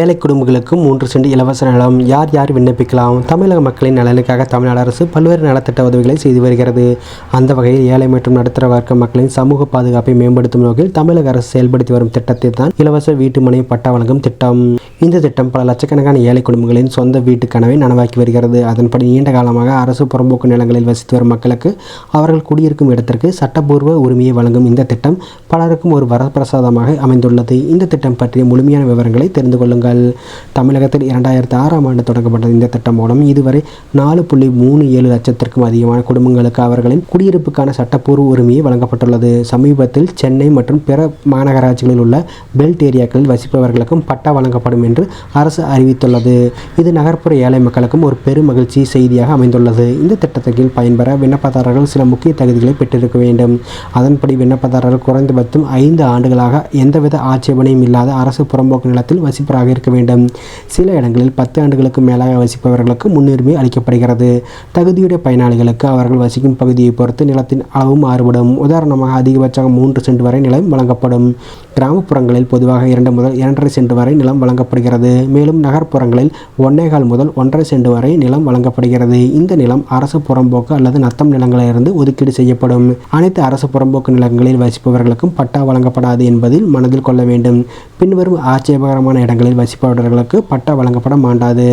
ஏழை குடும்பங்களுக்கு மூன்று சென்ட் இலவச நலம். யார் யார் விண்ணப்பிக்கலாம்? தமிழக மக்களின் நலனுக்காக தமிழ்நாடு அரசு பல்வேறு நலத்திட்ட உதவிகளை செய்து வருகிறது. அந்த வகையில் ஏழை மற்றும் நடுத்தர வர்க்க மக்களின் சமூக பாதுகாப்பை மேம்படுத்தும் நோக்கில் தமிழக அரசு செயல்படுத்தி வரும் திட்டத்தை தான் இலவச வீட்டு மனை பட்டா வழங்கும் திட்டம். இந்த திட்டம் பல லட்சக்கணக்கான ஏழை குடும்பங்களின் சொந்த வீட்டு கனவை நனவாக்கி வருகிறது. அதன்படி நீண்ட காலமாக அரசு புறம்போக்கு நிலங்களில் வசித்து வரும் மக்களுக்கு அவர்கள் குடியிருக்கும் இடத்திற்கு சட்டப்பூர்வ உரிமையை வழங்கும் இந்த திட்டம் பலருக்கும் ஒரு வரப்பிரசாதமாக அமைந்துள்ளது. இந்த திட்டம் பற்றிய முழுமையான விவரங்களை தெரிந்து கொள்ளுங்கள். தமிழகத்தில் இரண்டாயிரத்தி ஆறாம் ஆண்டு தொடங்கப்பட்ட இந்த திட்டம் மூலம் இதுவரை நாலு புள்ளி மூணு ஏழு லட்சத்திற்கும் அதிகமான குடும்பங்களுக்கு அவர்களின் குடியிருப்புக்கான சட்டப்பூர்வ உரிமையை வழங்கப்பட்டுள்ளது. சமீபத்தில் சென்னை மற்றும் பிற மாநகராட்சிகளில் உள்ள பெல்ட் ஏரியாக்களில் வசிப்பவர்களுக்கும் பட்டா வழங்கப்படும் என்று அரசு அறிவித்துள்ளது. இது நகர்ப்புற ஏழை மக்களுக்கும் ஒரு பெரும் மகிழ்ச்சி செய்தியாக அமைந்துள்ளது. இந்த திட்டத்தின் பயன்பெற விண்ணப்பதாரர்கள் சில முக்கிய தகுதிகளை பெற்றிருக்க வேண்டும். அதன்படி விண்ணப்பதாரர்கள் குறைந்தபட்சம் ஐந்து ஆண்டுகளாக எந்தவித ஆட்சேபனையும் இல்லாத அரசு புறம்போக்கு நிலத்தில் வசிப்பவராக இருக்க வேண்டும். சில இடங்களில் பத்து ஆண்டுகளுக்கு மேலாக வசிப்பவர்களுக்கு முன்னுரிமை அளிக்கப்படுகிறது. தகுதியுடைய பயனாளிகளுக்கு அவர்கள் வசிக்கும் பகுதியை பொறுத்து நிலத்தின் அளவு மாறுபடும். உதாரணமாக அதிகபட்சமாக மூன்று சென்ட் வரை நிலம் வழங்கப்படும். கிராமப்புறங்களில் பொதுவாக இரண்டு முதல் இரண்டரை சென்ட் வரை நிலம் வழங்கப்படுகிறது. மேலும் நகர்ப்புறங்களில் ஒன்னேகால் முதல் ஒன்றரை சென்ட் வரை நிலம் வழங்கப்படுகிறது. இந்த நிலம் அரசு புறம்போக்கு அல்லது நத்தம் நிலங்களிலிருந்து ஒதுக்கீடு செய்யப்படும். அனைத்து அரசு புறம்போக்கு நிலங்களில் வசிப்பவர்களுக்கும் பட்டா வழங்கப்படாது என்பதில் மனதில் கொள்ள வேண்டும். பின்வரும் ஆட்சேபகரமான இடங்களில் வசிப்பவர்களுக்கு பட்டா வழங்கப்பட மாட்டாது.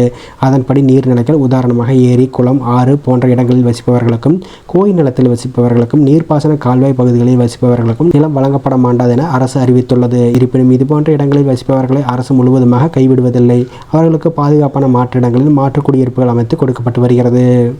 அதன்படி நீர்நிலைகள் உதாரணமாக ஏரி குளம் ஆறு போன்ற இடங்களில் வசிப்பவர்களுக்கும் கோயில் நிலத்தில் வசிப்பவர்களுக்கும் நீர்ப்பாசன கால்வாய் பகுதிகளில் வசிப்பவர்களுக்கும் நிலம் வழங்கப்பட மாட்டாது என அரசு தெரிவித்துள்ளது இருப்பினும் இதுபோன்ற இடங்களில் வசிப்பவர்களை அரசு முழுவதுமாக கைவிடுவதில்லை. அவர்களுக்கு பாதுகாப்பான மாற்று இடங்களில் மாற்று குடியிருப்புகள் அமைத்து கொடுக்கப்பட்டு வருகிறது.